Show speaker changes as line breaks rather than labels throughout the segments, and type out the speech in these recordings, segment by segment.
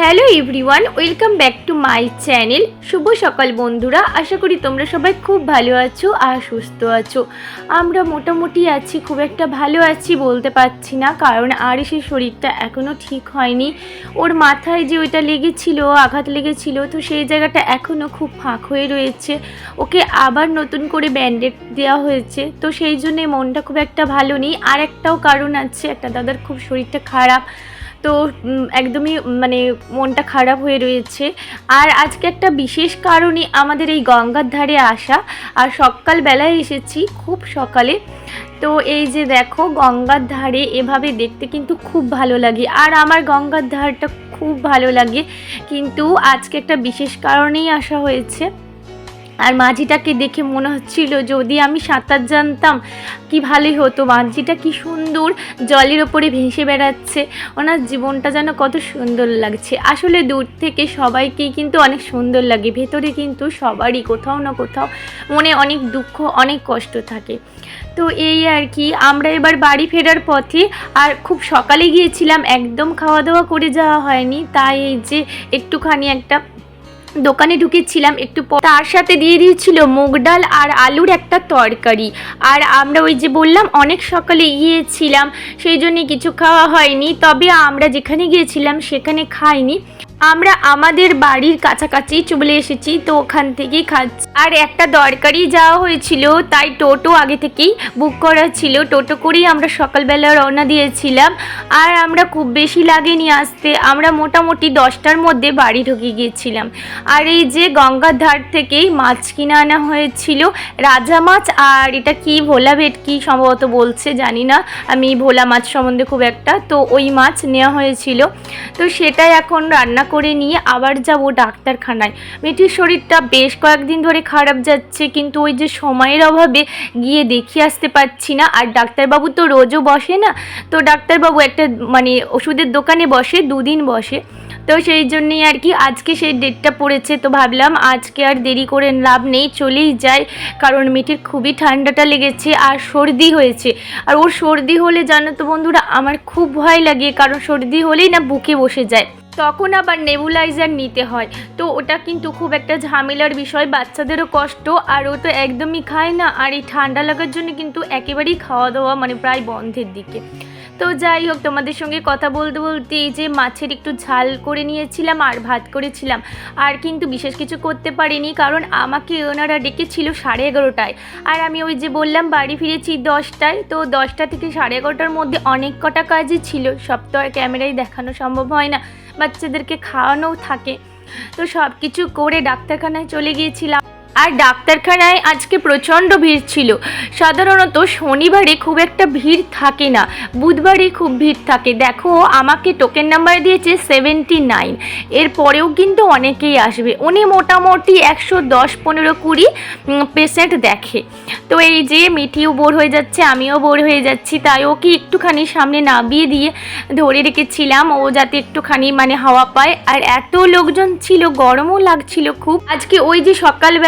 Hello everyone, welcome back to my channel. শুভ সকাল বন্ধুরা, আশা করি তোমরা সবাই খুব ভালো আছো আর সুস্থ আছো। আমরা মোটামুটি আছি, খুব একটা ভালো আছি বলতে পারছি না, কারণ আরিসের শরীরটা এখনও ঠিক হয়নি। ওর মাথায় যে ওইটা লেগেছিল, আঘাত লেগেছিল, তো সেই জায়গাটা এখনও খুব ফাঁক হয়ে রয়েছে। ওকে আবার নতুন করে ব্যান্ডেড দেওয়া হয়েছে, তো সেই জন্যে মনটা খুব একটা ভালো নেই। আর একটাও কারণ আছে, একটা দাদার খুব শরীরটা খারাপ। তো একদমই মানে মনটা খারাপ হয়ে রয়েছে। আর আজকে একটা বিশেষ কারণে আমাদের এই গঙ্গার ধারে আসা, আর সকালবেলায় এসেছি, খুব সকালে। তো এই যে দেখো, গঙ্গার ধারে এভাবে দেখতে কিন্তু খুব ভালো লাগে। আর আমার গঙ্গার ধারটা খুব ভালো লাগে। কিন্তু আজকে একটা বিশেষ কারণেই আসা হয়েছে। আর মাঝিটাকে দেখে মনে হচ্ছিল যদি আমি সাঁতার জানতাম কি ভালোই হতো। মাঝিটা কি সুন্দর জলের ওপরে ভেসে বেড়াচ্ছে। ওনার জীবনটা যেন কত সুন্দর লাগছে। আসলে দূর থেকে সবাইকেই কিন্তু অনেক সুন্দর লাগে। ভেতরে কিন্তু সবারই কোথাও না কোথাও মনে অনেক দুঃখ, অনেক কষ্ট থাকে। তো এই আর কি, আমরা এবার বাড়ি ফেরার পথে আর খুব সকালে গিয়েছিলাম। একদম খাওয়া দাওয়া করে যাওয়া হয়নি। তাই এই যে একটুখানি একটা দোকানে ঢুকেছিলাম, একটু পর তার সাথে দিয়ে দিয়েছিল মুগ ডাল আর আলুর একটা তরকারি। আর আমরা ওই যে বললাম, অনেক সকালে গিয়েছিলাম, সেই জন্যে কিছু খাওয়া হয়নি। তবে আমরা যেখানে গিয়েছিলাম, সেখানে খাইনি। আমরা আমাদের বাড়ির কাছাকাছি চলে এসেছি, তো ওখান থেকেই খাচ্ছি। আর একটা দরকারি যাওয়া হয়েছিল, তাই টোটো আগে থেকেই বুক করা ছিল। টোটো করেই আমরা সকালবেলা রওনা দিয়েছিলাম। আর আমরা খুব বেশি লাগেনি আসতে। আমরা মোটামুটি দশটার মধ্যে বাড়ি ঢুকে গিয়েছিলাম। আর এই যে গঙ্গার ধার থেকেই মাছ কিনে আনা হয়েছিল। রাজা মাছ আর এটা কি, ভোলা ভেটকি সম্ভবত বলছে, জানি না। আমি ভোলা মাছ সম্বন্ধে খুব একটা, তো ওই মাছ নেওয়া হয়েছিল। তো সেটাই এখন রান্না করে নিয়ে আবার যাব ডাক্তারখানায়। মেয়েটির শরীরটা বেশ কয়েকদিন ধরে খারাপ যাচ্ছে, কিন্তু ওই যে সময়ের অভাবে গিয়ে দেখিয়ে আসতে পারছি না। আর ডাক্তারবাবু তো রোজও বসে না। তো ডাক্তারবাবু একটা মানে ওষুধের দোকানে বসে, দুদিন বসে। তো সেই জন্যেই আর কি আজকে সেই ডেটটা পড়েছে। তো ভাবলাম আজকে আর দেরি করে লাভ নেই, চলেই যাই। কারণ মেয়েটির খুবই ঠান্ডাটা লেগেছে আর সর্দি হয়েছে। আর ওর সর্দি হলে জানো তো বন্ধুরা, আমার খুব ভয় লাগে। কারণ সর্দি হলেই না বুকে বসে যায়। তখন আবার নেবুলাইজার নিতে হয়। তো ওটা কিন্তু খুব একটা ঝামেলার বিষয়, বাচ্চাদেরও কষ্ট, আর ও তো একদমই খায় না, আর এই ঠান্ডা লাগার জন্য কিন্তু একেবারেই খাওয়া দাওয়া মানে প্রায় বন্ধের দিকে। তো যাই হোক, তোমাদের সঙ্গে কথা বলতে বলতে এই যে মাছের একটু ঝাল করে নিয়েছিলাম আর ভাত করেছিলাম, আর কিন্তু বিশেষ কিছু করতে পারিনি, কারণ আমাকে ওনারা ডেকেছিল সাড়ে এগারোটায়। আর আমি ওই যে বললাম, বাড়ি ফিরেছি দশটায়, তো দশটা থেকে সাড়ে এগারোটার মধ্যে অনেক কটা কাজই ছিল, সব তো আর ক্যামেরায় দেখানো সম্ভব হয় না। বাচ্চাদেরকে খাওয়ানোও থাকে। তো সব কিছু করে ডাক্তারখানায় চলে গিয়েছিলাম। আর ডাক্তারখানায় আজকে প্রচণ্ড ভিড় ছিল। সাধারণত শনিবারে খুব একটা ভিড় থাকে না। বুধবারে খুব ভিড় থাকে। দেখো, আমাকে টোকেন নাম্বার দিয়েছে সেভেন্টি নাইন এরপরেও কিন্তু অনেকেই আসবে। উনি মোটামুটি একশো দশ পনেরো কুড়ি পেশেন্ট দেখে। তো এই যে মিঠিও বোর হয়ে যাচ্ছে, আমিও বোর হয়ে যাচ্ছি। তাই ওকে একটুখানি সামনে নামিয়ে দিয়ে ধরে রেখেছিলাম। ও যাতে একটুখানি মানে হাওয়া পায়। আর এত লোকজন ছিল, গরমও লাগছিল খুব। আজকে ওই যে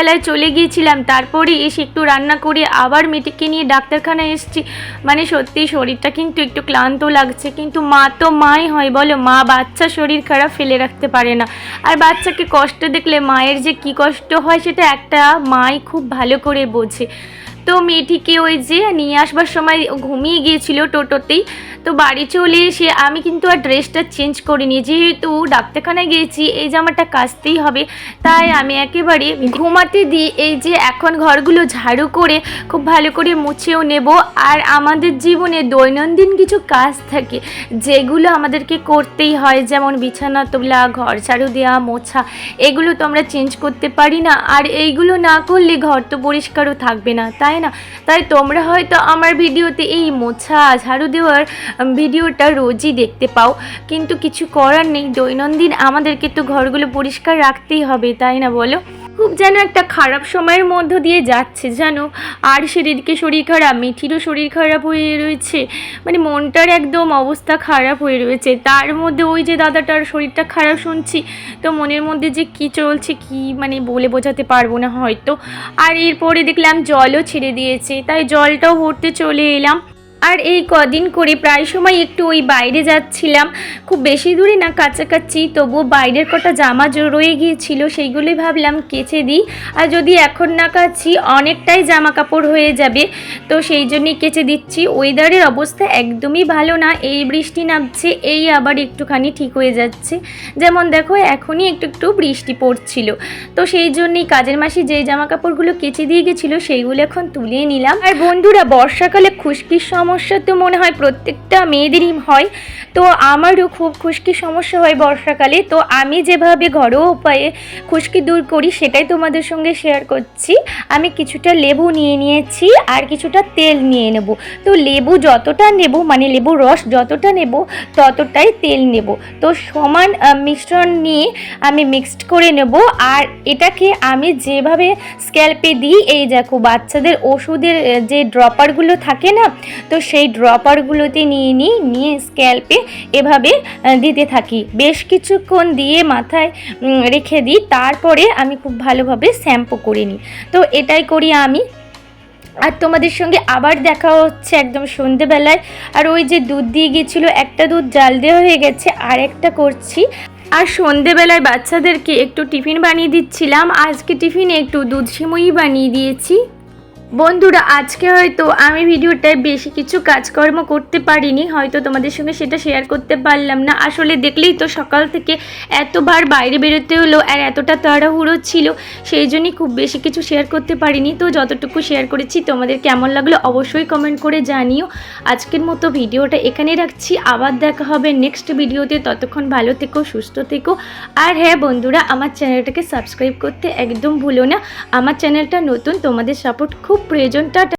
সকালবেলায় চলে গিয়েছিলাম। তারপরে এসে একটু রান্না করে আবার মেয়েটিকে নিয়ে ডাক্তারখানায় এসেছি। মানে সত্যি শরীরটা কিন্তু একটু ক্লান্ত লাগছে। কিন্তু মা তো মাই হয়, বলো। মা বাচ্চা শরীর খারাপ ফেলে রাখতে পারে না। আর বাচ্চাকে কষ্ট দেখলে মায়ের যে কি কষ্ট হয়, সেটা একটা মাই খুব ভালো করে বোঝে। তো মেয়েটিকে ওই যে নিয়ে আসবার সময় ঘুমিয়ে গিয়েছিল টোটোতেই। তো বাড়ি চলে এসে আমি কিন্তু আর ড্রেসটা চেঞ্জ করিনি। যেহেতু ডাক্তারখানায় গিয়েছি, এই জামাটা কাচতেই হবে। তাই আমি একেবারে ঘুমাতে দিই এই যে এখন ঘরগুলো ঝাড়ু করে খুব ভালো করে মুছেও নেব। আর আমাদের জীবনে দৈনন্দিন কিছু কাজ থাকে, যেগুলো আমাদেরকে করতেই হয়। যেমন বিছানা তোলা, ঘর ঝাড়ু দেওয়া, মোছা, এগুলো তো আমরা চেঞ্জ করতে পারি না। আর এইগুলো না করলে ঘর তো পরিষ্কারও থাকবে না। তাই না? তাই তোমরা হয়তো আমার ভিডিওতে এই মোছা ঝাড়ু দেওয়ার ভিডিওটা রোজই দেখতে পাও। কিন্তু কিছু করার নেই, দৈনন্দিন আমাদেরকে তো ঘরগুলো পরিষ্কার রাখতেই হবে, তাই না বলো? খুব যেন একটা খারাপ সময়ের মধ্য দিয়ে যাচ্ছে, জানো? আর সেদিকে শরীর খারাপ, মিঠিরও শরীর খারাপ হয়ে রয়েছে। মানে মনটার একদম অবস্থা খারাপ হয়ে রয়েছে। তার মধ্যে ওই যে দাদাটার শরীরটা খারাপ শুনছি, তো মনের মধ্যে যে কি চলছে, কি মানে বলে বোঝাতে পারব না হয়তো। আর এরপরে দেখলাম জলও ছেড়ে দিয়েছে, তাই জলটাও ভরতে চলে এলাম। আর এই কদিন করে প্রায় সময় একটু ওই বাইরে যাচ্ছিলাম। খুব বেশি দূরে না, কাছাকাছি, তবুও বাইরের কটা জামা রয়ে গিয়েছিল, সেইগুলোই ভাবলাম কেচে দিই। আর যদি এখন না কাছি অনেকটাই জামা কাপড় হয়ে যাবে। তো সেই জন্যই কেচে দিচ্ছি। ওয়েদারের অবস্থা একদমই ভালো না। এই বৃষ্টি নামছে, এই আবার একটুখানি ঠিক হয়ে যাচ্ছে। যেমন দেখো, এখনই একটু একটু বৃষ্টি পড়ছিল। তো সেই জন্যই কাজের মাসি যে জামা কাপড়গুলো কেচে দিয়ে গেছিল, সেইগুলো এখন তুলে নিলাম। আর বন্ধুরা, বর্ষাকালে খুশকির সমস্যা তো মনে হয় প্রত্যেকটা মেয়েদেরই হয়। তো আমারও খুব খুশকি সমস্যা হয় বর্ষাকালে। তো আমি যেভাবে ঘরোয়া উপায়ে খুশকি দূর করি, সেটাই তোমাদের সঙ্গে শেয়ার করছি। আমি কিছুটা লেবু নিয়ে নিয়েছি আর কিছুটা তেল নিয়ে নেব। তো লেবু যতটা নেব মানে লেবুর রস যতটা নেব, ততটাই তেল নেব। তো সমান মিশ্রণ নিয়ে আমি মিক্সড করে নেব। আর এটাকে আমি যেভাবে স্ক্যাল্পে দিই, এই দেখো, বাচ্চাদের ওষুধের যে ড্রপারগুলো থাকে না, তো সেই ড্রপারগুলোতে নিয়ে নিই, নিয়ে স্ক্যাল্পে এভাবে দিতে থাকি। বেশ কিছুক্ষণ দিয়ে মাথায় রেখে দিই, তারপরে আমি খুব ভালোভাবে শ্যাম্পু করে নিই। তো এটাই করি আমি। আর তোমাদের সঙ্গে আবার দেখা হচ্ছে একদম সন্ধেবেলায়। আর ওই যে দুধ দিয়ে গিয়েছিল, একটা দুধ জাল দেওয়া হয়ে গেছে আর একটা করছি। আর সন্ধেবেলায় বাচ্চাদেরকে একটু টিফিন বানিয়ে দিচ্ছিলাম। আজকে টিফিনে একটু দুধ সিমুই বানিয়ে দিয়েছি। বন্ধুরা, আজকে হয়তো আমি ভিডিওটায় বেশি কিছু কাজকর্ম করতে পারিনি, হয়তো তোমাদের সঙ্গে সেটা শেয়ার করতে পারলাম না। আসলে দেখলেই তো সকাল থেকে এতবার বাইরে বেরোতে হলো আর এতটা তাড়াহুড়ো ছিল, সেই জন্যই খুব বেশি কিছু শেয়ার করতে পারিনি। তো যতটুকু শেয়ার করেছি, তোমাদের কেমন লাগল অবশ্যই কমেন্ট করে জানিও। আজকের মতো ভিডিওটা এখানে রাখছি, আবার দেখা হবে নেক্সট ভিডিওতে। ততক্ষণ ভালো থেকো, সুস্থ থেকো। আর হ্যাঁ বন্ধুরা, আমার চ্যানেলটাকে সাবস্ক্রাইব করতে একদম ভুলো না। আমার চ্যানেলটা নতুন, তোমাদের সাপোর্ট খুব প্রয়োজন